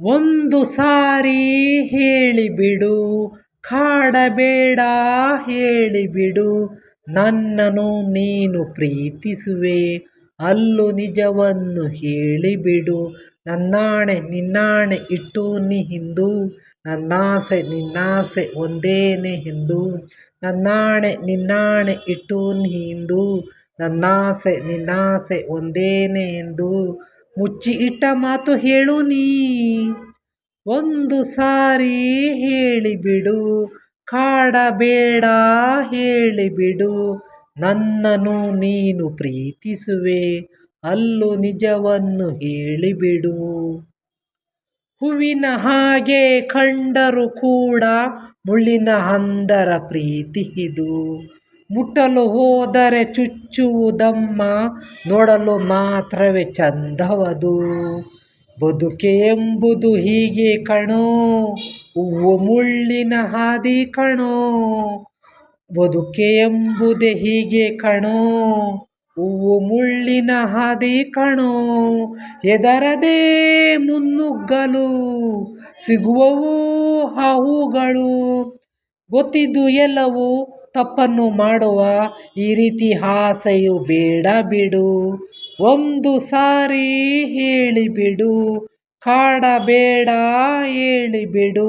ಒಂದು ಸಾರಿ ಹೇಳಿಬಿಡು, ಕಾಡಬೇಡ ಹೇಳಿಬಿಡು ನನ್ನನು ನೀನು ಪ್ರೀತಿಸುವೆ. ಅಲ್ಲು ನಿಜವನ್ನು ಹೇಳಿಬಿಡು, ನನ್ನಾಣೆ ನಿನ್ನಾಣೆ ಇಟ್ಟು ನೀ ಹಿಂದು, ನನ್ನಾಸೆ ನಿನ್ನಾಸೆ ಒಂದೇನೆ ಹಿಂದೂ, ನನ್ನಾಣೆ ನಿನ್ನಾಣೆ ಇಟ್ಟು ನೀ ಹಿಂದು, ನನ್ನಾಸೆ ನಿನ್ನಾಸೆ ಒಂದೇನೆ ಎಂದು ಮುಚ್ಚಿ ಇಟ್ಟ ಮಾತು ಹೇಳು ನೀ. ಒಂದು ಸಾರಿ ಹೇಳಿಬಿಡು ಕಾಡಬೇಡ ಹೇಳಿಬಿಡು ನನ್ನನು ನೀನು ಪ್ರೀತಿಸುವೆ, ಅಲ್ಲೂ ನಿಜವನ್ನು ಹೇಳಿಬಿಡು. ಹೂವಿನ ಹಾಗೆ ಕಂಡರು ಕೂಡ ಮುಳ್ಳಿನ ಹಂದರ ಪ್ರೀತಿ ಇದು. ಮುಟ್ಟಲು ಹೋದರೆ ಚುಚ್ಚುವುದಮ್ಮ ನೋಡಲು ಮಾತ್ರವೇ ಚಂದವದು. ಬದುಕೆ ಎಂಬುದು ಹೀಗೆ ಕಣೋ, ಹೂವು ಮುಳ್ಳಿನ ಹಾದಿ ಕಣೋ. ಬದುಕೆ ಎಂಬುದೇ ಹೀಗೆ ಕಣೋ, ಹೂವು ಮುಳ್ಳಿನ ಹಾದಿ ಕಣೋ. ಎದರದೇ ಮುನ್ನುಗ್ಗಲು ಸಿಗುವವು ಹಾವುಗಳು, ಗೊತ್ತಿದ್ದು ಎಲ್ಲವೂ ತಪ್ಪನ್ನು ಮಾಡುವ ಈ ರೀತಿ ಆಸೆಯು ಬೇಡ ಬಿಡು. ಒಂದು ಸಾರಿ ಹೇಳಿಬಿಡು ಕಾಡಬೇಡ ಹೇಳಿಬಿಡು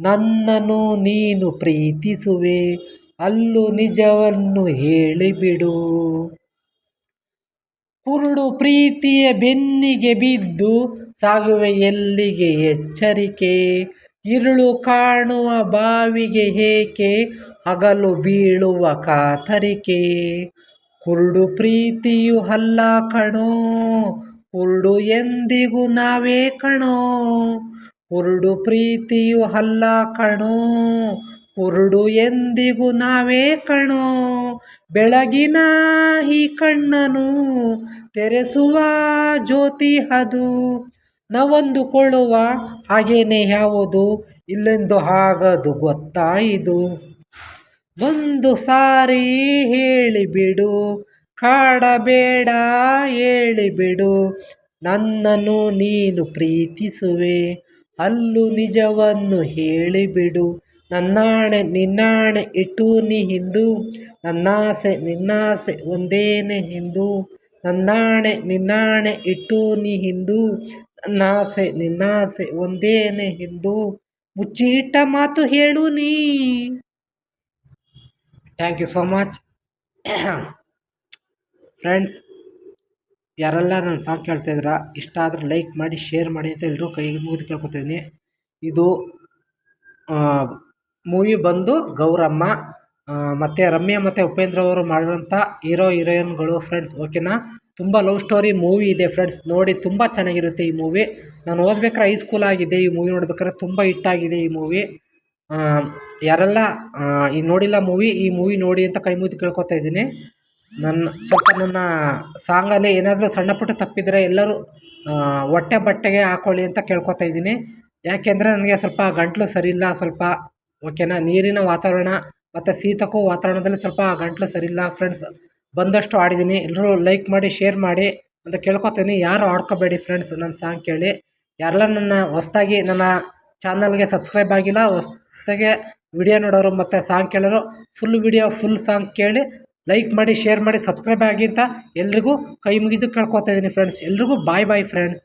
ನನ್ನನ್ನು ನೀನು ಪ್ರೀತಿಸುವೆ. ಅಲ್ಲೂ ನಿಜವನ್ನು ಹೇಳಿಬಿಡು ಕುರುಡು ಪ್ರೀತಿಯ ಬೆನ್ನಿಗೆ ಬಿದ್ದು ಸಾಗುವೆ ಎಲ್ಲಿಗೆ ಎಚ್ಚರಿಕೆ. ಇರುಳು ಕಾಣುವ ಬಾವಿಗೆ ಏಕೆ ಹಗಲು ಬೀಳುವ ಕಾತರಿಕೆ. ಕುರುಡು ಪ್ರೀತಿಯು ಅಲ್ಲ ಕಣೋ, ಕುರುಡು ಎಂದಿಗೂ ನಾವೇ ಕಣೋ. ಕುರುಡು ಪ್ರೀತಿಯು ಅಲ್ಲ ಕಣೋ, ಕುರುಡು ಎಂದಿಗೂ ನಾವೇ ಕಣೋ. ಬೆಳಗಿನ ಈ ಕಣ್ಣನು ತೆರೆಸುವ ಜ್ಯೋತಿ ಅದು, ನಾವೊಂದುಕೊಳ್ಳುವ ಹಾಗೇನೆ ಯಾವುದು? ಇಲ್ಲೆಂದು ಆಗದು ಗೊತ್ತಾಯಿದು. ಒಂದು ಸಾರಿ ಹೇಳಿಬಿಡು, ಕಾಡಬೇಡ ಹೇಳಿಬಿಡು, ನನ್ನನ್ನು ನೀನು ಪ್ರೀತಿಸುವೆ. ಅಲ್ಲು ನಿಜವನ್ನು ಹೇಳಿಬಿಡು, ನನ್ನಾಣೆ ನಿನ್ನಾಣೆ ಇಟ್ಟು ನೀ ಹಿಂದು, ನನ್ನಾಸೆ ನಿನ್ನಾಸೆ ಒಂದೇನೆ ಹಿಂದು, ನನ್ನಾಣೆ ನಿನ್ನಾಣೆ ಇಟ್ಟು ನೀ ಹಿಂದು, ನನ್ನಾಸೆ ನಿನ್ನಾಸೆ ಒಂದೇನೆ ಹಿಂದು. ಮುಚ್ಚಿಟ್ಟ ಮಾತು ಹೇಳು ನೀ. Thank you so much friends ಯಾರೆಲ್ಲ ನನ್ನ ಸಾಂಗ್ ಕೇಳ್ತಾಯಿದ್ರ ಇಷ್ಟ ಆದರೆ ಲೈಕ್ ಮಾಡಿ ಶೇರ್ ಮಾಡಿ ಅಂತ ಎಲ್ಲರೂ ಕೈ ಮುಗಿದು ಕೇಳ್ಕೊತಿದ್ದೀನಿ. ಇದು ಮೂವಿ ಬಂದು ಗೌರಮ್ಮ ಮತ್ತು ರಮ್ಯಾ ಮತ್ತು ಉಪೇಂದ್ರ ಅವರು ಮಾಡಿರೋಂಥ ಹೀರೋ ಹೀರೋಯಿನ್ಗಳು ಫ್ರೆಂಡ್ಸ್ ಓಕೆನಾ ತುಂಬ ಲವ್ ಸ್ಟೋರಿ ಮೂವಿ ಇದೆ ಫ್ರೆಂಡ್ಸ್ ನೋಡಿ ತುಂಬ ಚೆನ್ನಾಗಿರುತ್ತೆ ಈ ಮೂವಿ ನಾನು ಓದ್ಬೇಕಾರೆ ಹೈ ಸ್ಕೂಲ್ ಆಗಿದೆ ಈ ಮೂವಿ ನೋಡ್ಬೇಕಾದ್ರೆ ತುಂಬ ಹಿಟ್ಟಾಗಿದೆ ಈ ಮೂವಿ ಯಾರೆಲ್ಲ ಈ ನೋಡಿಲ್ಲ ಮೂವಿ ಈ ಮೂವಿ ನೋಡಿ ಅಂತ ಕೈ ಮುಗಿದು ಕೇಳ್ಕೊತಾ ಇದ್ದೀನಿ. ನನ್ನ, ಸ್ವಲ್ಪ ನನ್ನ ಸಾಂಗಲ್ಲಿ ಏನಾದರೂ ಸಣ್ಣ ಪುಟ್ಟ ತಪ್ಪಿದರೆ ಎಲ್ಲರೂ ಹೊಟ್ಟೆ ಬಟ್ಟೆಗೆ ಹಾಕ್ಕೊಳ್ಳಿ ಅಂತ ಕೇಳ್ಕೊತಾ ಇದ್ದೀನಿ. ಯಾಕೆಂದರೆ ನನಗೆ ಸ್ವಲ್ಪ ಗಂಟಲು ಸರಿಯಿಲ್ಲ, ಸ್ವಲ್ಪ ಓಕೆನಾ ನೀರಿನ ವಾತಾವರಣ ಮತ್ತು ಶೀತಕ್ಕೂ ವಾತಾವರಣದಲ್ಲಿ ಸ್ವಲ್ಪ ಗಂಟಲು ಸರಿಯಿಲ್ಲ. ಫ್ರೆಂಡ್ಸ್ ಬಂದಷ್ಟು ಆಡಿದ್ದೀನಿ ಎಲ್ಲರೂ ಲೈಕ್ ಮಾಡಿ ಶೇರ್ ಮಾಡಿ ಅಂತ ಕೇಳ್ಕೊತೀನಿ. ಯಾರು ಆಡ್ಕೋಬೇಡಿ ಫ್ರೆಂಡ್ಸ್ ನನ್ನ ಸಾಂಗ್ ಕೇಳಿ. ಯಾರೆಲ್ಲ ನನ್ನ ಹೊಸ್ದಾಗಿ ನನ್ನ ಚಾನಲ್ಗೆ ಸಬ್ಸ್ಕ್ರೈಬ್ ಆಗಿಲ್ಲ ಹೊಸ್ದಾಗೆ ವಿಡಿಯೋ ನೋಡೋರು ಮತ್ತು ಸಾಂಗ್ ಕೇಳೋರು ಫುಲ್ ವಿಡಿಯೋ ಫುಲ್ ಸಾಂಗ್ ಕೇಳಿ ಲೈಕ್ ಮಾಡಿ ಶೇರ್ ಮಾಡಿ ಸಬ್ಸ್ಕ್ರೈಬ್ ಆಗಿ ಅಂತ ಎಲ್ರಿಗೂ ಕೈ ಮುಗಿದು ಕೇಳ್ಕೊತಾ ಇದ್ದೀನಿ ಫ್ರೆಂಡ್ಸ್ ಎಲ್ರಿಗೂ ಬಾಯ್ ಬಾಯ್ ಫ್ರೆಂಡ್ಸ್